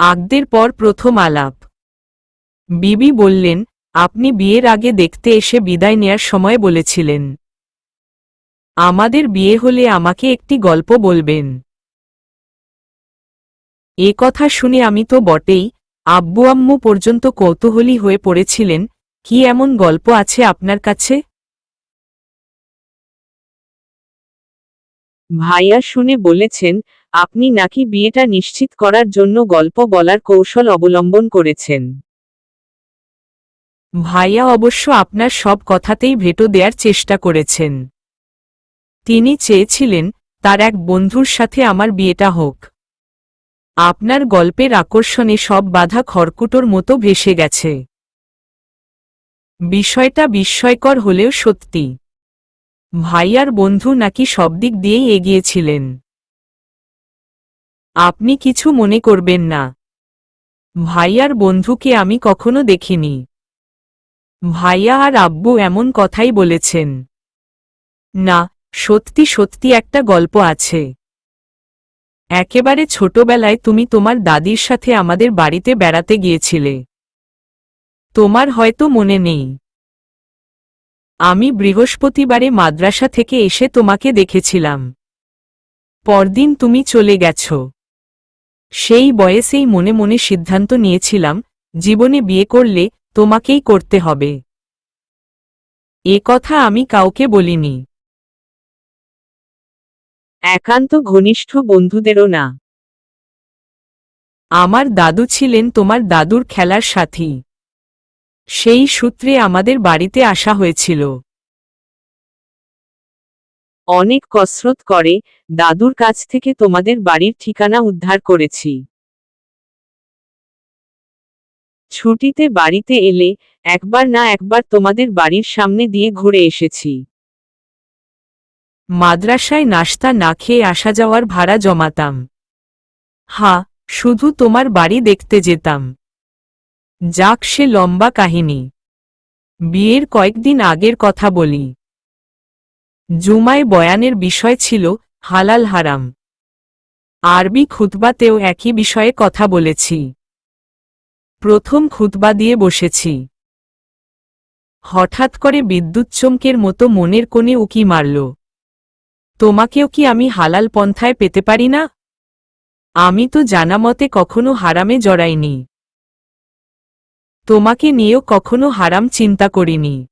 আগদের পর প্রথম আলাপ। বিবি বললেন, আপনি বিয়ের আগে দেখতে এসে বিদায় নেয়ার সময় বলেছিলেন। আমাদের বিয়ে হলে আমাকে একটি গল্প বলবেন। এ কথা শুনে আমি তো বটেই, আব্বু আম্মু পর্যন্ত কৌতূহলী হয়ে পড়েছিলেন, কি এমন গল্প আছে আপনার কাছে? ভাইয়া শুনে বলেছেন আপনি নাকি বিয়েটা নিশ্চিত করার জন্য গল্প বলার কৌশল অবলম্বন করেছেন। ভাইয়া অবশ্য আপনার সব কথাতেই ভেটো দেওয়ার চেষ্টা করেছেন। তিনি চেয়েছিলেন, তার এক বন্ধুর সাথে আমার বিয়েটা হোক। আপনার গল্পের আকর্ষণে সব বাধা খড়কুটোর মতো ভেসে গেছে। বিষয়টা বিস্ময়কর হলেও সত্যি। ভাইয়ার বন্ধু নাকি সব দিক দিয়েই এগিয়েছিলেন। আপনি কিছু মনে করবেন না। ভাইয়ার বন্ধুকে আমি কখনো দেখিনি। ভাইয়া আর আব্বু এমন কথাই বলেছেন। না, সত্যি সত্যি একটা গল্প আছে। একেবারে ছোটবেলায় তুমি তোমার দাদির সাথে আমাদের বাড়িতে বেড়াতে গিয়েছিলে। তোমার হয়তো মনে নেই। আমি বৃহস্পতিবারে মাদ্রাসা থেকে এসে তোমাকে দেখেছিলাম। পরদিন তুমি চলে গেছ। সেই বয়সেই মনে মনে সিদ্ধান্ত নিয়েছিলাম, জীবনে বিয়ে করলে তোমাকেই করতে হবে। এ কথা আমি কাউকে বলিনি। একান্ত ঘনিষ্ঠ বন্ধুদেরও না। আমার দাদু ছিলেন তোমার দাদুর খেলার সাথী। সেই সূত্রে আমাদের বাড়িতে আসা হয়েছিল। অনেক কসরত করে, দাদুর কাছ থেকে তোমাদের বাড়ির ঠিকানা উদ্ধার করেছি। ছুটিতে বাড়িতে এলে, একবার না একবার তোমাদের বাড়ির সামনে দিয়ে ঘুরে এসেছি। মাদ্রাসায় নাস্তা না খেয়ে আসা যাওয়ার ভাড়া জমাতাম। হা, শুধু তোমার বাড়ি দেখতে যেতাম। যাক সে লম্বা কাহিনী। বিয়ের কয়েকদিন আগের কথা বলি। জুমায় বয়ানের বিষয় ছিল, হালাল হারাম। আরবি খুতবাতেও একই বিষয়ে কথা বলেছি। প্রথম খুতবা দিয়ে বসেছি। হঠাৎ করে বিদ্যুৎ চমকের মতো মনের কোণে উকি মারল। তোমাকেও কি আমি হালাল পন্থায় পেতে পারি না? আমি তো জানা মতে কখনো হারামে জড়াইনি। তোমাকে নিয়েও কখনো হারাম চিন্তা করিনি।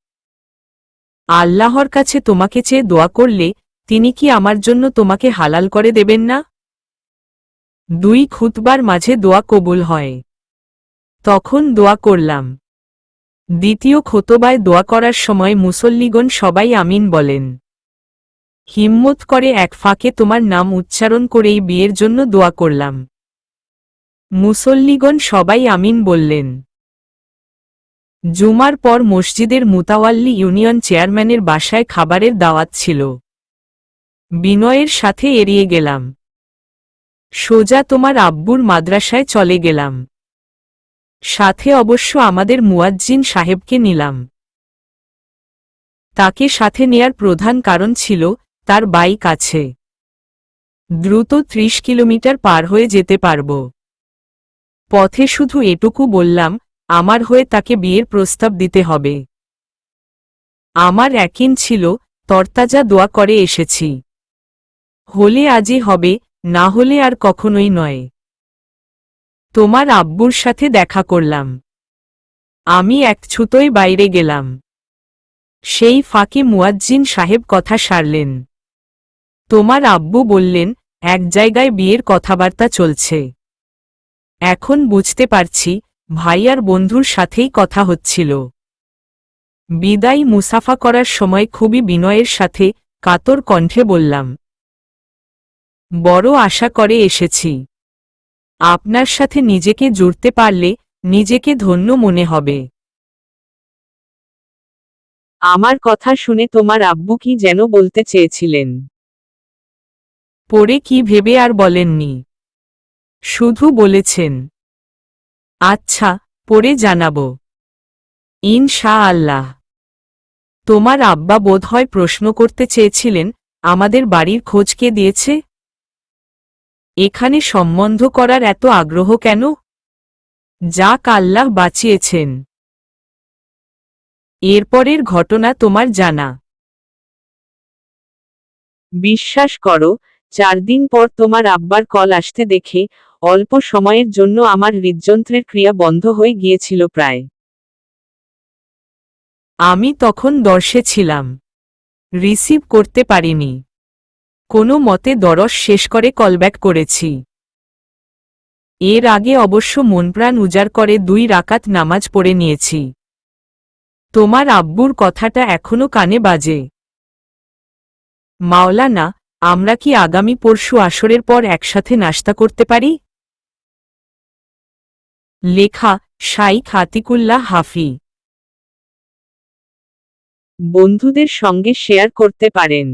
আল্লাহর কাছে তোমাকে চেয়ে দোয়া করলে তিনি কি আমার জন্য তোমাকে হালাল করে দেবেন না? দুই খুতবার মাঝে দোয়া কবুল হয়। তখন দোয়া করলাম। দ্বিতীয় খোতবায় দোয়া করার সময় মুসল্লিগণ সবাই আমিন বলেন। হিম্মত করে এক ফাঁকে তোমার নাম উচ্চারণ করেই বিয়ের জন্য দোয়া করলাম। মুসল্লিগণ সবাই আমিন বললেন। জুমার পর মসজিদের মুতাওয়াল্লি ইউনিয়ন চেয়ারম্যানের বাসায় খাবারের দাওয়াত ছিল। বিনয়ের সাথে এড়িয়ে গেলাম। সোজা তোমার আব্বুর মাদ্রাসায় চলে গেলাম। সাথে অবশ্য আমাদের মুয়াজ্জিন সাহেবকে নিলাম। তাকে সাথে নেয়ার প্রধান কারণ ছিল, তার বাইক আছে। দ্রুত ত্রিশ কিলোমিটার পার হয়ে যেতে পারব। পথে শুধু এটুকু বললাম আমার হয়ে তাকে বিয়ের প্রস্তাব দিতে হবে। আমার একিন ছিল, তরতাজা দোয়া করে এসেছি। হলে আজই হবে, না হলে আর কখনোই নয়। তোমার আব্বুর সাথে দেখা করলাম। আমি এক ছুতোয় বাইরে গেলাম। সেই ফাঁকে মুয়াজ্জিন সাহেব কথা সারলেন। তোমার আব্বু বললেন, এক জায়গায় বিয়ের কথাবার্তা চলছে। এখন বুঝতে পারছি ভাইয়ার বন্ধুর সাথেই কথা হচ্ছিল। বিদায় মুসাফা করার সময় খুবই বিনয়ের সাথে কাতর কণ্ঠে বললাম, বড় আশা করে এসেছি। আপনার সাথে নিজেকে জুড়তে পারলে নিজেকে ধন্য মনে হবে। আমার কথা শুনে তোমার আব্বু কি যেন বলতে চেয়েছিলেন। পরে কি ভেবে আর বলেননি। শুধু বলেছেন আচ্ছা পরে জানাব। ইনশা আল্লাহ তোমার আব্বা বোধহয় প্রশ্ন করতে চেয়েছিলেন, আমাদের বাড়ির খোঁজ কে দিয়েছে? এখানে সম্বন্ধ করার এত আগ্রহ কেন? যা কাল্লাহ বাঁচিয়েছেন। এরপরের ঘটনা তোমার জানা। বিশ্বাস করো, চার দিন পর তোমার আব্বার কল আসতে দেখে অল্প সময়ের জন্য আমার হৃদযন্ত্রের ক্রিয়া বন্ধ হয়ে গিয়েছিল প্রায়। আমি তখন দর্শে ছিলাম। রিসিভ করতে পারিনি। কোনো মতে দরস শেষ করে কলব্যাক করেছি। এর আগে অবশ্য মনপ্রাণ উজাড় করে দুই রাকাত নামাজ পড়ে নিয়েছি। তোমার আব্বুর কথাটা এখনও কানে বাজে। মাওলানা, আমরা কি আগামী পরশু আসরের পর একসাথে নাস্তা করতে পারি? লেখা শাইখ আতিকুল্লাহ হাফি। বন্ধুদের সঙ্গে শেয়ার করতে পারেন।